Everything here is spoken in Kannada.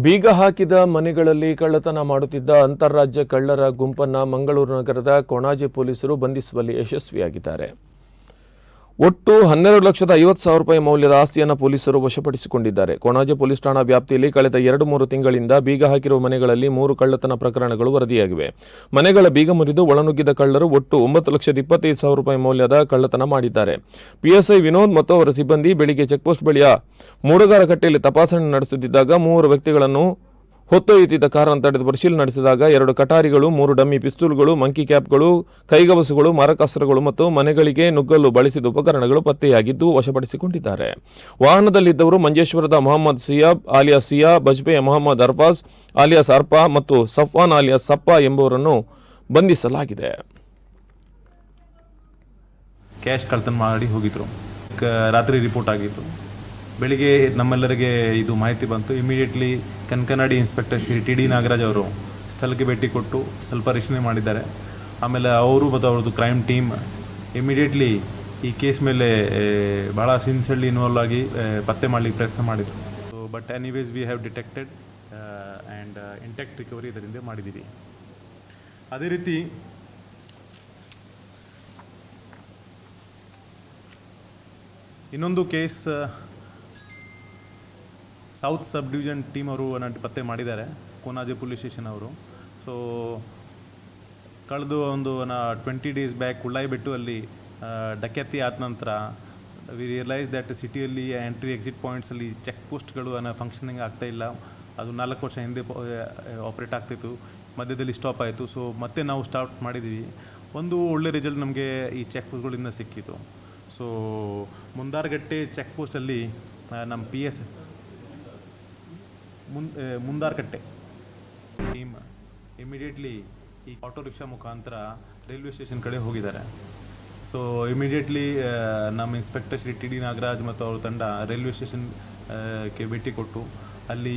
ಬೀಗ ಹಾಕಿದ ಮನೆಗಳಲ್ಲಿ ಕಳ್ಳತನ ಮಾಡುತ್ತಿದ್ದ ಅಂತಾರಾಜ್ಯ ಕಳ್ಳರ ಗುಂಪನ್ನ ಮಂಗಳೂರು ನಗರದ ಕೊಣಾಜೆ ಪೊಲೀಸರು ಬಂಧಿಸುವಲ್ಲಿ ಯಶಸ್ವಿಯಾಗಿದ್ದಾರೆ. ಒಟ್ಟು ಹನ್ನೆರಡು ಲಕ್ಷದ ಐವತ್ತು ಸಾವಿರ ರೂಪಾಯಿ ಮೌಲ್ಯದ ಆಸ್ತಿಯನ್ನು ಪೊಲೀಸರು ವಶಪಡಿಸಿಕೊಂಡಿದ್ದಾರೆ. ಕೊಣಾಜೆ ಪೊಲೀಸ್ ಠಾಣಾ ವ್ಯಾಪ್ತಿಯಲ್ಲಿ ಕಳೆದ ಎರಡು ಮೂರು ತಿಂಗಳಿಂದ ಬೀಗ ಹಾಕಿರುವ ಮನೆಗಳಲ್ಲಿ ಮೂರು ಕಳ್ಳತನ ಪ್ರಕರಣಗಳು ವರದಿಯಾಗಿವೆ. ಮನೆಗಳ ಬೀಗ ಮುರಿದು ಒಳನುಗ್ಗಿದ ಕಳ್ಳರು ಒಟ್ಟು ಒಂಬತ್ತು ಲಕ್ಷದ ಇಪ್ಪತ್ತೈದು ಸಾವಿರ ರೂಪಾಯಿ ಮೌಲ್ಯದ ಕಳ್ಳತನ ಮಾಡಿದ್ದಾರೆ. ಪಿಎಸ್ಐ ವಿನೋದ್ ಮತ್ತು ಅವರ ಸಿಬ್ಬಂದಿ ಬೆಳಿಗ್ಗೆ ಚೆಕ್ಪೋಸ್ಟ್ ಬಳಿಯ ಮೂಡಗಾರಕಟ್ಟೆಯಲ್ಲಿ ತಪಾಸಣೆ ನಡೆಸುತ್ತಿದ್ದಾಗ ಮೂವರು ವ್ಯಕ್ತಿಗಳನ್ನು ಹೊತ್ತೊಯ್ಯುತ್ತಿದ್ದ ಕಾರನ್ನು ತಡೆದು ಪರಿಶೀಲನೆ ನಡೆಸಿದಾಗ ಎರಡು ಕಟಾರಿಗಳು, ಮೂರು ಡಮ್ಮಿ ಪಿಸ್ತೂಲ್ಗಳು, ಮಂಕಿ ಕ್ಯಾಪ್ಗಳು, ಕೈಗವಸುಗಳು, ಮಾರಕಾಸ್ತ್ರಗಳು ಮತ್ತು ಮನೆಗಳಿಗೆ ನುಗ್ಗಲು ಬಳಸಿದ ಉಪಕರಣಗಳು ಪತ್ತೆಯಾಗಿದ್ದು ವಶಪಡಿಸಿಕೊಂಡಿದ್ದಾರೆ. ವಾಹನದಲ್ಲಿದ್ದವರು ಮಂಜೇಶ್ವರದ ಮೊಹಮ್ಮದ್ ಸಿಯಾಬ್ ಆಲಿಯಾ ಸಿಯಾ ಬಜ್ಪೆಯ ಮೊಹಮ್ಮದ್ ಅರ್ಫಾಸ್ ಆಲಿಯಾಸ್ ಅರ್ಪಾ ಮತ್ತು ಸಫ್ವಾನ್ ಆಲಿಯಾಸ್ ಸಪ್ಪಾ ಎಂಬುವರನ್ನು ಬಂಧಿಸಲಾಗಿದೆ. ಕ್ಯಾಶ್ ಕಳ್ತನ ಮಾಡಿ ಹೋಗಿದ್ರು. ರಾತ್ರಿ ರಿಪೋರ್ಟ್ ಆಗಿತ್ತು. ಬೆಳಿಗ್ಗೆ ನಮ್ಮೆಲ್ಲರಿಗೆ ಇದು ಮಾಹಿತಿ ಬಂತು. Immediately Kankanady inspector Shri T D Nagaraj ಅವರು ಸ್ಥಳಕ್ಕೆ ಭೇಟಿ ಕೊಟ್ಟು ಸ್ವಲ್ಪ ಪರಿಶೀಲನೆ ಮಾಡಿದ್ದಾರೆ. ಆಮೇಲೆ ಅವರು ಮತ್ತು ಅವ್ರದ್ದು ಕ್ರೈಮ್ ಟೀಮ್ ಇಮಿಡಿಯೇಟ್ಲಿ ಈ ಕೇಸ್ ಮೇಲೆ ಭಾಳ ಸಿನ್ಸಿಯರ್ಲಿ ಇನ್ವಾಲ್ವ್ ಆಗಿ ಪತ್ತೆ ಮಾಡಲಿಕ್ಕೆ ಪ್ರಯತ್ನ ಮಾಡಿದರು. So but anyways we have detected and intact recovery ಇದರಿಂದ ಮಾಡಿದ್ದೀವಿ. ಅದೇ ರೀತಿ ಇನ್ನೊಂದು case south sub division team ಅವರು ಪತ್ತೆ ಮಾಡಿದ್ದಾರೆ, ಕೋನಾಜೆ ಪೊಲೀಸ್ ಸ್ಟೇಷನ್ ಅವರು. ಸೊ ಕಳೆದು ಒಂದು ಟ್ವೆಂಟಿ ಡೇಸ್ ಬ್ಯಾಕ್ ಉಳ್ಳಾಯಿ ಬಿಟ್ಟು ಅಲ್ಲಿ ಡಕ್ಯಾತಿ ಆದ ನಂತರ ವಿ ರಿಯಲೈಸ್ ದ್ಯಾಟ್ ಸಿಟಿಯಲ್ಲಿ ಎಂಟ್ರಿ ಎಕ್ಸಿಟ್ ಪಾಯಿಂಟ್ಸಲ್ಲಿ ಚೆಕ್ ಪೋಸ್ಟ್ಗಳು ಅನ್ನೋ ಫಂಕ್ಷನಿಂಗ್ ಆಗ್ತಾ ಇಲ್ಲ. ಅದು ನಾಲ್ಕು ವರ್ಷ ಹಿಂದೆ ಆಪ್ರೇಟ್ ಆಗ್ತಿತ್ತು. ಮಧ್ಯದಲ್ಲಿ ಸ್ಟಾಪ್ ಆಯಿತು. ಸೊ ಮತ್ತೆ ನಾವು ಸ್ಟಾರ್ಟ್ ಮಾಡಿದ್ದೀವಿ ಒಂದು ಒಳ್ಳೆ ರಿಸಲ್ಟ್ ನಮಗೆ ಈ ಚೆಕ್ ಪೋಸ್ಟ್ಗಳಿಂದ ಸಿಕ್ಕಿತು. ಸೊ ಮುಂದಾರ್ಗಟ್ಟೆ ಚೆಕ್ ಪೋಸ್ಟಲ್ಲಿ ನಮ್ಮ P S Mundarkatte. Team immediately ಈ ಆಟೋ ರಿಕ್ಷಾ ಮುಖಾಂತರ ರೈಲ್ವೆ ಸ್ಟೇಷನ್ ಕಡೆ ಹೋಗಿದ್ದಾರೆ. ಸೊ, ಇಮಿಡಿಯೇಟ್ಲಿ ನಮ್ಮ inspector Shri T D Nagaraj ಮತ್ತು ಅವ್ರ ತಂಡ ರೈಲ್ವೆ ಸ್ಟೇಷನ್ ಕೆ, ಭೇಟಿ ಕೊಟ್ಟು ಅಲ್ಲಿ